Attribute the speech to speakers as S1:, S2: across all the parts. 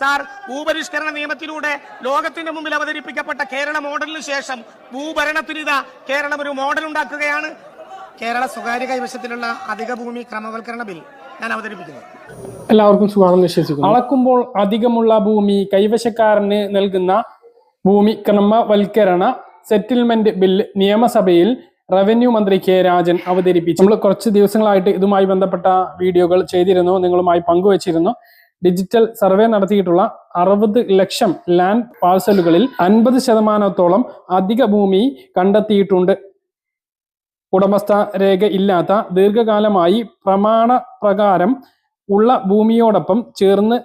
S1: Sir ഭൂപരിഷ്കരണ നിയമത്തിലൂടെ ലോകത്തിന്റെ മുമ്പിൽ അവതരിപ്പിക്കപ്പെട്ട കേരള മോഡലിന് ശേഷം ഭൂഭരണത്തിനിത കേരളം ഒരു മോഡൽ ഉണ്ടാക്കുകയാണ്. കേരള സ്വകാര്യ കൈവശത്തിലുള്ള അധിക ഭൂമി ക്രമവൽക്കരണ ബിൽ ഞാൻ അവതരിപ്പിക്കുന്നു.
S2: എല്ലാവർക്കും സുഖമാണെന്ന് വിശ്വസിക്കുന്നു. അളക്കുമ്പോൾ അധികമുള്ള ഭൂമി കൈവശക്കാരന് നൽകുന്ന ഭൂമി ക്രമവൽക്കരണ സെറ്റിൽമെന്റ് ബിൽ നിയമസഭയിൽ റവന്യൂ മന്ത്രി കെ രാജൻ അവതരിപ്പിച്ചു. നമ്മൾ കുറച്ച് ദിവസങ്ങളായിട്ട് ഇതുമായി ബന്ധപ്പെട്ട വീഡിയോകൾ ചെയ്തിരുന്നു. നിങ്ങളുമായി പങ്കുവച്ചിരുന്നു. ഡിജിറ്റൽ സർവേ നടത്തിയിട്ടുള്ള അറുപത് ലക്ഷം ലാൻഡ് പാഴ്സലുകളിൽ അൻപത് ശതമാനത്തോളം അധിക ഭൂമി കണ്ടെത്തിയിട്ടുണ്ട്. ഉടമസ്ഥ രേഖ ഇല്ലാത്ത ദീർഘകാലമായി പ്രമാണ പ്രകാരം ഉള്ള ഭൂമിയോടൊപ്പം ചേർന്ന്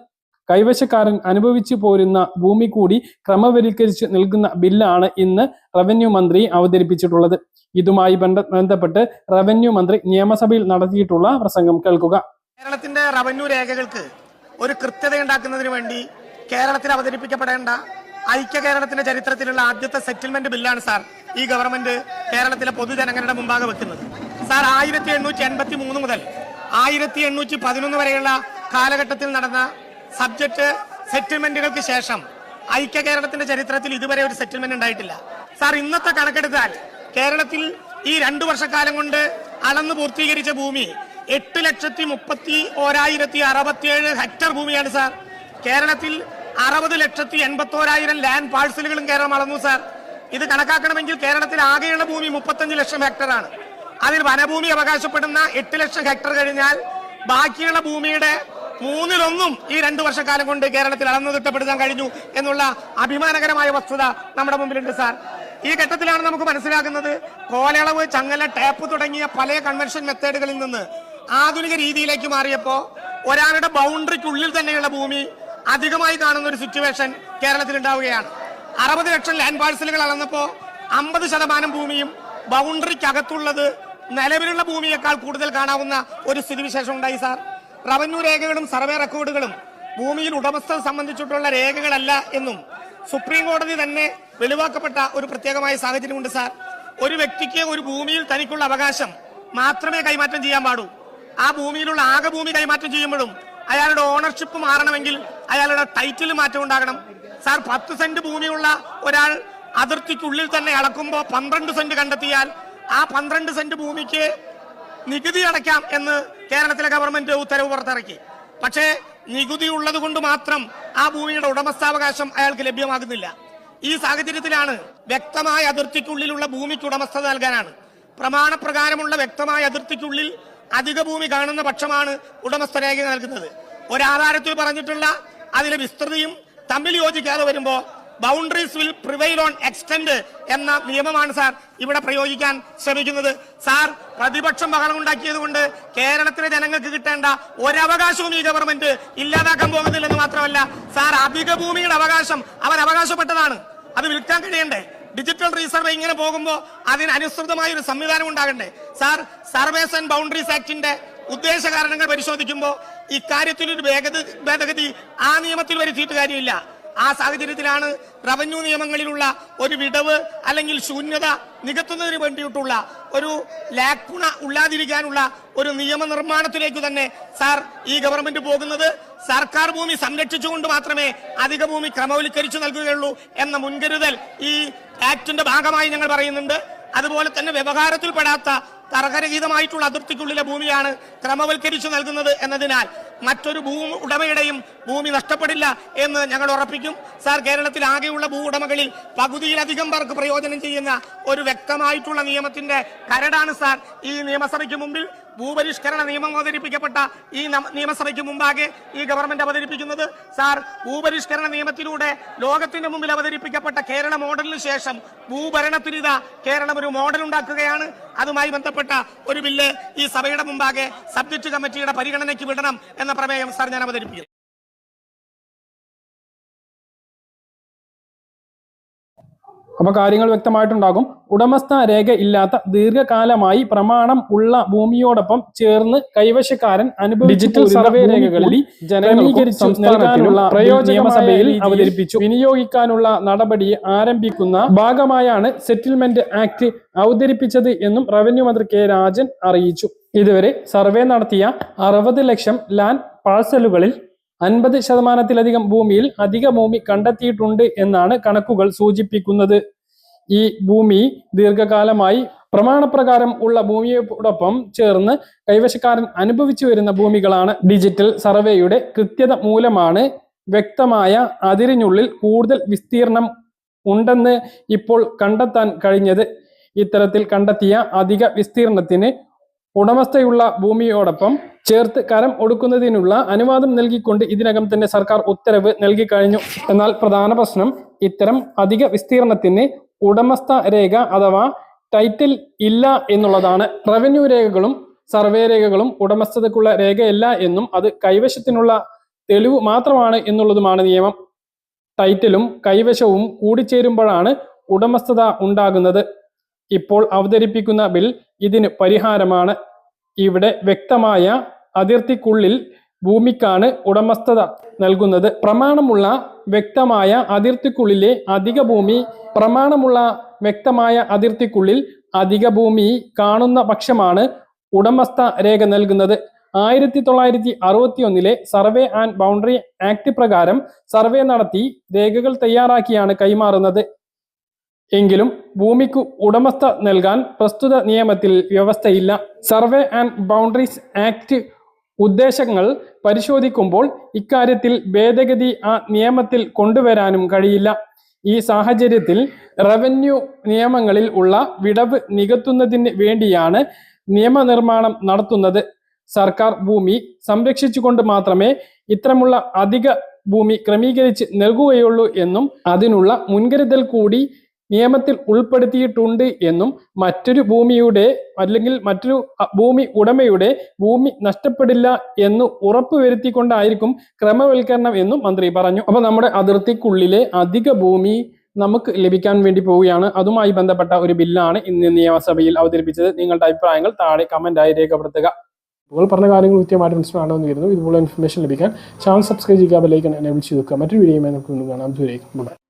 S2: കൈവശക്കാരൻ അനുഭവിച്ചു പോരുന്ന ഭൂമി കൂടി ക്രമവൽക്കരിച്ച് നൽകുന്ന ബില്ലാണ് ഇന്ന് റവന്യൂ മന്ത്രി അവതരിപ്പിച്ചിട്ടുള്ളത്. ഇതുമായി ബന്ധപ്പെട്ട് റവന്യൂ മന്ത്രി നിയമസഭയിൽ നടത്തിയിട്ടുള്ള പ്രസംഗം കേൾക്കുക.
S1: കേരളത്തിന്റെ റവന്യൂ രേഖകൾക്ക് ഒരു കൃത്യത ഉണ്ടാക്കുന്നതിന് വേണ്ടി കേരളത്തിൽ അവതരിപ്പിക്കപ്പെടേണ്ട ഐക്യ കേരളത്തിന്റെ ചരിത്രത്തിലുള്ള ആദ്യത്തെ സെറ്റിൽമെന്റ് ബില്ലാണ് സാർ ഈ ഗവൺമെന്റ് കേരളത്തിലെ പൊതുജനങ്ങളുടെ മുമ്പാകെ വെക്കുന്നത്. സാർ ആയിരത്തി എണ്ണൂറ്റി എൺപത്തി മൂന്ന് മുതൽ ആയിരത്തി എണ്ണൂറ്റി പതിനൊന്ന് വരെയുള്ള കാലഘട്ടത്തിൽ നടന്ന സബ്ജക്ട് സെറ്റിൽമെന്റുകൾക്ക് ശേഷം ഐക്യ കേരളത്തിന്റെ ചരിത്രത്തിൽ ഇതുവരെ ഒരു സെറ്റിൽമെന്റ് ഉണ്ടായിട്ടില്ല. സാർ ഇന്നത്തെ കണക്കെടുത്താൽ കേരളത്തിൽ ഈ രണ്ടു വർഷക്കാലം കൊണ്ട് അളന്നു പൂർത്തീകരിച്ച ഭൂമി എട്ട് ലക്ഷത്തി മുപ്പത്തി ഓരായിരത്തി അറുപത്തിയേഴ് ഹെക്ടർ ഭൂമിയാണ് സാർ. കേരളത്തിൽ അറുപത് ലക്ഷത്തി എൺപത്തി ഓരായിരം ലാൻഡ് പാഴ്സലുകളും കേരളം അളന്നു സാർ. ഇത് കണക്കാക്കണമെങ്കിൽ കേരളത്തിൽ ആകെയുള്ള ഭൂമി മുപ്പത്തഞ്ച് ലക്ഷം ഹെക്ടറാണ്. അതിൽ വനഭൂമി അവകാശപ്പെടുന്ന എട്ട് ലക്ഷം ഹെക്ടർ കഴിഞ്ഞാൽ ബാക്കിയുള്ള ഭൂമിയുടെ മൂന്നിലൊന്നും ഈ രണ്ടു വർഷക്കാലം കൊണ്ട് കേരളത്തിൽ അളന്നു തിട്ടപ്പെടുത്താൻ കഴിഞ്ഞു എന്നുള്ള അഭിമാനകരമായ വസ്തുത നമ്മുടെ മുമ്പിലുണ്ട് സാർ. ഈ ഘട്ടത്തിലാണ് നമുക്ക് മനസ്സിലാക്കുന്നത് കോലളവ് ചങ്ങല ടാപ്പ് തുടങ്ങിയ പല കൺവെൻഷൻ മെത്തേഡുകളിൽ നിന്ന് ആധുനിക രീതിയിലേക്ക് മാറിയപ്പോ ഒരാളുടെ ബൗണ്ടറിക്കുള്ളിൽ തന്നെയുള്ള ഭൂമി അധികമായി കാണുന്ന ഒരു സിറ്റുവേഷൻ കേരളത്തിൽ ഉണ്ടാവുകയാണ്. അറുപത് ലക്ഷം ലാൻഡ് പാഴ്സലുകൾ അളന്നപ്പോ അമ്പത് ശതമാനം ഭൂമിയും ബൗണ്ടറിക്കകത്തുള്ളത് നിലവിലുള്ള ഭൂമിയേക്കാൾ കൂടുതൽ കാണാവുന്ന ഒരു സ്ഥിതിവിശേഷം ഉണ്ടായി സാർ റവന്യൂ രേഖകളും സർവേ റെക്കോർഡുകളും ഭൂമിയിൽ ഉടമസ്ഥത സംബന്ധിച്ചിട്ടുള്ള രേഖകളല്ല എന്നും സുപ്രീം കോടതി തന്നെ വെളിവാക്കപ്പെട്ട ഒരു പ്രത്യേകമായ സാഹചര്യമുണ്ട് സാർ ഒരു വ്യക്തിക്ക് ഒരു ഭൂമിയിൽ തനിക്കുള്ള അവകാശം മാത്രമേ കൈമാറ്റം ചെയ്യാൻ പാടൂ. ആ ഭൂമിയിലുള്ള ആകെ ഭൂമി കൈമാറ്റം ചെയ്യുമ്പോഴും അയാളുടെ ഓണർഷിപ്പ് മാറണമെങ്കിൽ അയാളുടെ ടൈറ്റിൽ മാറ്റം ഉണ്ടാകണം. സാർ പത്ത് സെന്റ് ഭൂമിയുള്ള ഒരാൾ അതിർത്തിക്കുള്ളിൽ തന്നെ അളക്കുമ്പോൾ പന്ത്രണ്ട് സെന്റ് കണ്ടെത്തിയാൽ ആ പന്ത്രണ്ട് സെന്റ് ഭൂമിക്ക് നികുതി അടയ്ക്കാം എന്ന് കേരളത്തിലെ ഗവൺമെന്റ് ഉത്തരവ് പുറത്തിറക്കി. പക്ഷേ നികുതി ഉള്ളത് കൊണ്ട് മാത്രം ആ ഭൂമിയുടെ ഉടമസ്ഥാവകാശം അയാൾക്ക് ലഭ്യമാകുന്നില്ല. ഈ സാഹചര്യത്തിലാണ് വ്യക്തമായ അതിർത്തിക്കുള്ളിലുള്ള ഭൂമിക്ക് ഉടമസ്ഥത നൽകാനാണ്. പ്രമാണപ്രകാരമുള്ള വ്യക്തമായ അതിർത്തിക്കുള്ളിൽ അധിക ഭൂമി കാണുന്ന പക്ഷമാണ് ഉടമസ്ഥ രേഖ നൽകുന്നത്. ഒരാധാരത്തിൽ പറഞ്ഞിട്ടുള്ള അതിലെ വിസ്തൃതിയും തമ്മിൽ യോജിക്കാതെ വരുമ്പോൾ boundaries will prevail on extent എന്ന നിയമമാണ് സാർ ഇവിടെ പ്രയോഗിക്കാൻ ശ്രമിക്കുന്നത്. സാർ പ്രതിപക്ഷം ബഹളമുണ്ടാക്കിയത് കൊണ്ട് കേരളത്തിലെ ജനങ്ങൾക്ക് കിട്ടേണ്ട ഒരവകാശവും ഈ ഗവൺമെന്റ് ഇല്ലാതാക്കാൻ പോകുന്നില്ലെന്ന് മാത്രമല്ല സാർ അധിക ഭൂമിയുടെ അവകാശം അവർ അവകാശപ്പെട്ടതാണ് അത് വിൽക്കാൻ കഴിയണ്ടേ? ഡിജിറ്റൽ റീസർവേ ഇങ്ങനെ പോകുമ്പോൾ അതിനനുസൃതമായ ഒരു സംവിധാനം ഉണ്ടാകണ്ടേ? സാർ സർവേസ് ആൻഡ് ബൗണ്ടറീസ് ആക്ടിന്റെ ഉദ്ദേശ കാരണങ്ങൾ പരിശോധിക്കുമ്പോൾ ഇക്കാര്യത്തിൽ ഒരു ഭേദഗതി ആ നിയമത്തിൽ വരുത്തിയിട്ട് കാര്യമില്ല. ആ സാഹചര്യത്തിലാണ് റവന്യൂ നിയമങ്ങളിലുള്ള ഒരു വിടവ് അല്ലെങ്കിൽ ശൂന്യത നികത്തുന്നതിന് വേണ്ടിയിട്ടുള്ള ഒരു ലാക്കുണ ഉള്ളാതിരിക്കാനുള്ള ഒരു നിയമനിർമ്മാണത്തിലേക്ക് തന്നെ സാർ ഈ ഗവൺമെന്റ് പോകുന്നത്. സർക്കാർ ഭൂമി സംരക്ഷിച്ചുകൊണ്ട് മാത്രമേ അധിക ഭൂമി ക്രമവൽക്കരിച്ചു നൽകുകയുള്ളൂ എന്ന മുൻകരുതൽ ഈ ആക്ടിന്റെ ഭാഗമായി ഞങ്ങൾ പറയുന്നുണ്ട്. അതുപോലെ തന്നെ വ്യവഹാരത്തിൽപ്പെടാത്ത തർക്കരഹിതമായിട്ടുള്ള അതിർത്തിക്കുള്ളിലെ ഭൂമിയാണ് ക്രമവൽക്കരിച്ചു നൽകുന്നത് എന്നതിനാൽ മറ്റൊരു ഭൂ ഉടമയുടെയും ഭൂമി നഷ്ടപ്പെടില്ല എന്ന് ഞങ്ങൾ ഉറപ്പിക്കും. സാർ കേരളത്തിൽ ആകെയുള്ള ഭൂ ഉടമകളിൽ പകുതിയിലധികം പേർക്ക് പ്രയോജനം ചെയ്യുന്ന ഒരു വ്യക്തമായിട്ടുള്ള നിയമത്തിന്റെ കരടാണ് സാർ. ഈ നിയമസഭയ്ക്ക് മുമ്പിൽ ഭൂപരിഷ്കരണ നിയമം അവതരിപ്പിക്കപ്പെട്ട ഈ നിയമസഭയ്ക്ക് മുമ്പാകെ ഈ ഗവൺമെന്റ് അവതരിപ്പിക്കുന്നത്. സാർ ഭൂപരിഷ്കരണ നിയമത്തിലൂടെ ലോകത്തിന്റെ മുമ്പിൽ അവതരിപ്പിക്കപ്പെട്ട കേരള മോഡലിന് ശേഷം ഭൂഭരണത്തിനിത കേരളം ഒരു മോഡൽ ഉണ്ടാക്കുകയാണ്. അതുമായി ബന്ധപ്പെട്ട ഒരു ബില്ല് ഈ സഭയുടെ മുമ്പാകെ സബ്ജക്ട് കമ്മിറ്റിയുടെ പരിഗണനയ്ക്ക് വിടണം എന്ന പ്രമേയം സാർ ഞാൻ അവതരിപ്പിക്കുന്നു.
S2: അപ്പൊ കാര്യങ്ങൾ വ്യക്തമായിട്ടുണ്ടാകും. ഉടമസ്ഥ രേഖ ഇല്ലാത്ത ദീർഘകാലമായി പ്രമാണം ഉള്ള ഭൂമിയോടൊപ്പം ചേർന്ന് കൈവശക്കാരൻ അനുഭവിച്ച ഡിജിറ്റൽ സർവേ രേഖകളിൽ ജനീകരിച്ചു നൽകാനുള്ള നിയമസഭയിൽ അവതരിപ്പിച്ചു. വിനിയോഗിക്കാനുള്ള നടപടി ആരംഭിക്കുന്ന ഭാഗമായാണ് സെറ്റിൽമെന്റ് ആക്ട് അവതരിപ്പിച്ചത് എന്നും റവന്യൂ മന്ത്രി കെ രാജൻ അറിയിച്ചു. ഇതുവരെ സർവേ നടത്തിയ അറുപത് ലക്ഷം ലാൻഡ് പാഴ്സലുകളിൽ അൻപത് ശതമാനത്തിലധികം ഭൂമിയിൽ അധിക ഭൂമി കണ്ടെത്തിയിട്ടുണ്ട് എന്നാണ് കണക്കുകൾ സൂചിപ്പിക്കുന്നത്. ഈ ഭൂമി ദീർഘകാലമായി പ്രമാണപ്രകാരം ഉള്ള ഭൂമിയോടൊപ്പം ചേർന്ന് കൈവശക്കാരൻ അനുഭവിച്ചു വരുന്ന ഭൂമികളാണ്. ഡിജിറ്റൽ സർവേയുടെ കൃത്യത മൂലമാണ് വ്യക്തമായ അതിരിനുള്ളിൽ കൂടുതൽ വിസ്തീർണം ഉണ്ടെന്ന് ഇപ്പോൾ കണ്ടെത്താൻ കഴിഞ്ഞത്. ഇത്തരത്തിൽ കണ്ടെത്തിയ അധിക വിസ്തീർണത്തിന് ഉടമസ്ഥയുള്ള ഭൂമിയോടൊപ്പം ചേർത്ത് കരം ഒടുക്കുന്നതിനുള്ള അനുവാദം നൽകിക്കൊണ്ട് ഇതിനകം തന്നെ സർക്കാർ ഉത്തരവ് നൽകി കഴിഞ്ഞു. എന്നാൽ പ്രധാന പ്രശ്നം ഇത്തരം അധിക വിസ്തീർണത്തിന് ഉടമസ്ഥ രേഖ അഥവാ ടൈറ്റിൽ ഇല്ല എന്നുള്ളതാണ്. റവന്യൂ രേഖകളും സർവേ രേഖകളും ഉടമസ്ഥതക്കുള്ള രേഖയല്ല എന്നും അത് കൈവശത്തിനുള്ള തെളിവ് മാത്രമാണ് എന്നുള്ളതുമാണ് നിയമം. ടൈറ്റിലും കൈവശവും കൂടിച്ചേരുമ്പോഴാണ് ഉടമസ്ഥത ഉണ്ടാകുന്നത്. ഇപ്പോൾ അവതരിപ്പിക്കുന്ന ബിൽ ഇതിന് പരിഹാരമാണ്. ഇവിടെ വ്യക്തമായ അതിർത്തിക്കുള്ളിൽ ഭൂമിക്കാണ് ഉടമസ്ഥത നൽകുന്നത്. പ്രമാണമുള്ള വ്യക്തമായ അതിർത്തിക്കുള്ളിലെ അധിക ഭൂമി പ്രമാണമുള്ള വ്യക്തമായ അതിർത്തിക്കുള്ളിൽ അധിക ഭൂമി കാണുന്ന പക്ഷമാണ് ഉടമസ്ഥ രേഖ നൽകുന്നത്. ആയിരത്തി തൊള്ളായിരത്തി അറുപത്തി ഒന്നിലെ സർവേ ആൻഡ് ബൗണ്ടറി ആക്ട് പ്രകാരം സർവേ നടത്തി രേഖകൾ തയ്യാറാക്കിയാണ് കൈമാറുന്നത്. എങ്കിലും ഭൂമിക്ക് ഉടമസ്ഥ നൽകാൻ പ്രസ്തുത നിയമത്തിൽ വ്യവസ്ഥയില്ല. സർവേ ആൻഡ് ബൗണ്ടറീസ് ആക്ട് ഉദ്ദേശങ്ങൾ പരിശോധിക്കുമ്പോൾ ഇക്കാര്യത്തിൽ ഭേദഗതി ആ നിയമത്തിൽ കൊണ്ടുവരാനും കഴിയില്ല. ഈ സാഹചര്യത്തിൽ റവന്യൂ നിയമങ്ങളിൽ ഉള്ള വിടവ് നികത്തുന്നതിന് വേണ്ടിയാണ് നിയമനിർമ്മാണം നടത്തുന്നത്. സർക്കാർ ഭൂമി സംരക്ഷിച്ചുകൊണ്ട് മാത്രമേ ഇത്തരമുള്ള അധിക ഭൂമി ക്രമീകരിച്ച് നൽകുകയുള്ളൂ എന്നും അതിനുള്ള മുൻകരുതൽ കൂടി നിയമത്തിൽ ഉൾപ്പെടുത്തിയിട്ടുണ്ട് എന്നും മറ്റൊരു ഭൂമിയുടെ അല്ലെങ്കിൽ മറ്റൊരു ഭൂമി ഉടമയുടെ ഭൂമി നഷ്ടപ്പെടില്ല എന്ന് ഉറപ്പുവരുത്തിക്കൊണ്ടായിരിക്കും ക്രമവൽക്കരണം എന്നും മന്ത്രി പറഞ്ഞു. അപ്പൊ നമ്മുടെ അതിർത്തിക്കുള്ളിലെ അധിക ഭൂമി നമുക്ക് ലഭിക്കാൻ വേണ്ടി പോവുകയാണ്. അതുമായി ബന്ധപ്പെട്ട ഒരു ബില്ലാണ് ഇന്ന് നിയമസഭയിൽ അവതരിപ്പിച്ചത്. നിങ്ങളുടെ അഭിപ്രായങ്ങൾ താഴെ കമന്റായി രേഖപ്പെടുത്തുക.
S3: ഇപ്പോൾ പറഞ്ഞ കാര്യങ്ങൾ കൃത്യമായിട്ട് മനസ്സിലാണെന്ന് വരുന്നു ഇതുപോലെ ഇൻഫർമേഷൻ ലഭിക്കാൻ ചാനൽ സബ്സ്ക്രൈബ് ചെയ്യുക ബെല്ലൈക്കൻ എനേബിൾ ചെയ്ത് മറ്റൊരു വീഡിയോയുമായി നമുക്ക് വീണ്ടും കാണാം.